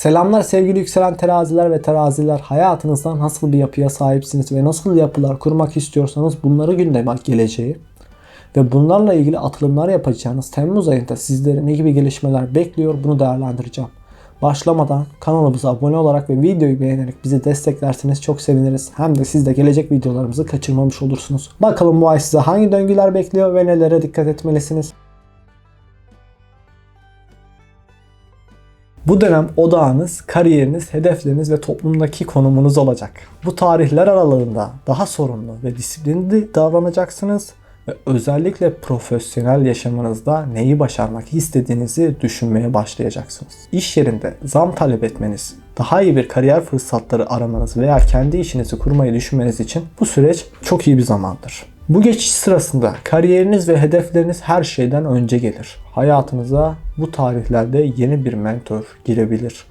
Selamlar sevgili yükselen teraziler ve teraziler. Hayatınızda nasıl bir yapıya sahipsiniz ve nasıl yapılar kurmak istiyorsanız bunları gündeme geleceği ve bunlarla ilgili atılımlar yapacağınız Temmuz ayında sizleri ne gibi gelişmeler bekliyor bunu değerlendireceğim. Başlamadan kanalımıza abone olarak ve videoyu beğenerek bizi desteklerseniz çok seviniriz. Hem de siz de gelecek videolarımızı kaçırmamış olursunuz. Bakalım bu ay size hangi döngüler bekliyor ve nelere dikkat etmelisiniz? Bu dönem odağınız, kariyeriniz, hedefleriniz ve toplumdaki konumunuz olacak. Bu tarihler aralığında daha sorumlu ve disiplinli davranacaksınız ve özellikle profesyonel yaşamınızda neyi başarmak istediğinizi düşünmeye başlayacaksınız. İş yerinde zam talep etmeniz, daha iyi bir kariyer fırsatları aramanız veya kendi işinizi kurmayı düşünmeniz için bu süreç çok iyi bir zamandır. Bu geçiş sırasında kariyeriniz ve hedefleriniz her şeyden önce gelir. Hayatınıza bu tarihlerde yeni bir mentor girebilir.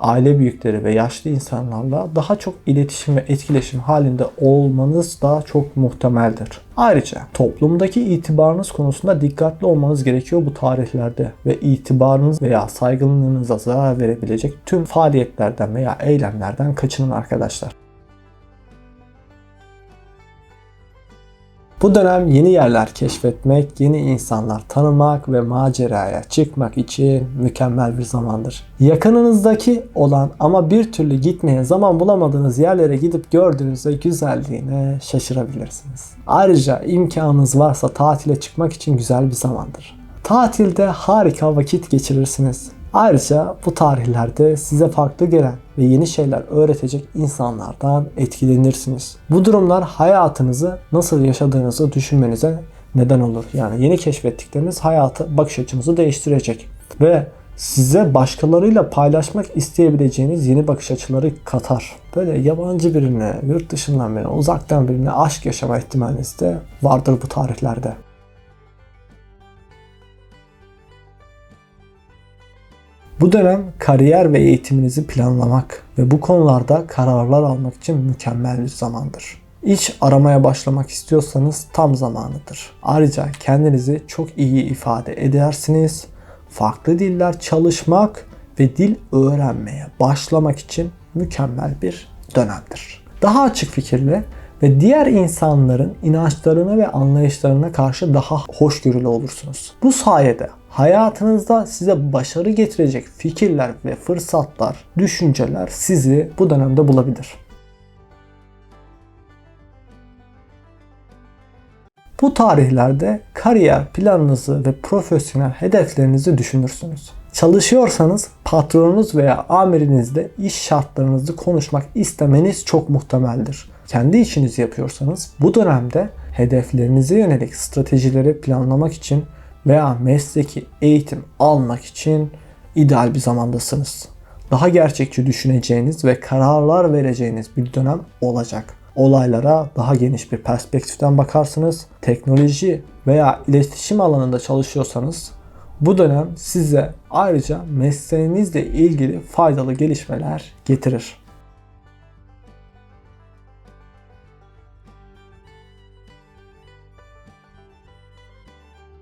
Aile büyükleri ve yaşlı insanlarla daha çok iletişim ve etkileşim halinde olmanız da çok muhtemeldir. Ayrıca toplumdaki itibarınız konusunda dikkatli olmanız gerekiyor bu tarihlerde ve itibarınız veya saygınlığınıza zarar verebilecek tüm faaliyetlerden veya eylemlerden kaçının arkadaşlar. Bu dönem yeni yerler keşfetmek, yeni insanlar tanımak ve maceraya çıkmak için mükemmel bir zamandır. Yakınınızdaki olan ama bir türlü gitmeye zaman bulamadığınız yerlere gidip gördüğünüzde güzelliğine şaşırabilirsiniz. Ayrıca imkanınız varsa tatile çıkmak için güzel bir zamandır. Tatilde harika vakit geçirirsiniz. Ayrıca bu tarihlerde size farklı gelen ve yeni şeyler öğretecek insanlardan etkilenirsiniz. Bu durumlar hayatınızı nasıl yaşadığınızı düşünmenize neden olur. Yani yeni keşfettikleriniz hayatı bakış açınızı değiştirecek ve size başkalarıyla paylaşmak isteyebileceğiniz yeni bakış açıları katar. Böyle yabancı birine, yurt dışından birine, uzaktan birine aşk yaşama ihtimaliniz de vardır bu tarihlerde. Bu dönem kariyer ve eğitiminizi planlamak ve bu konularda kararlar almak için mükemmel bir zamandır. İş aramaya başlamak istiyorsanız tam zamanıdır. Ayrıca kendinizi çok iyi ifade edersiniz. Farklı diller çalışmak ve dil öğrenmeye başlamak için mükemmel bir dönemdir. Daha açık fikirli ve diğer insanların inançlarına ve anlayışlarına karşı daha hoşgörülü olursunuz. Bu sayede hayatınızda size başarı getirecek fikirler ve fırsatlar, düşünceler sizi bu dönemde bulabilir. Bu tarihlerde kariyer planınızı ve profesyonel hedeflerinizi düşünürsünüz. Çalışıyorsanız patronunuz veya amirinizle iş şartlarınızı konuşmak istemeniz çok muhtemeldir. Kendi işinizi yapıyorsanız bu dönemde hedeflerinize yönelik stratejileri planlamak için veya mesleki eğitim almak için ideal bir zamandasınız. Daha gerçekçi düşüneceğiniz ve kararlar vereceğiniz bir dönem olacak. Olaylara daha geniş bir perspektiften bakarsınız. Teknoloji veya iletişim alanında çalışıyorsanız bu dönem size ayrıca mesleğinizle ilgili faydalı gelişmeler getirir.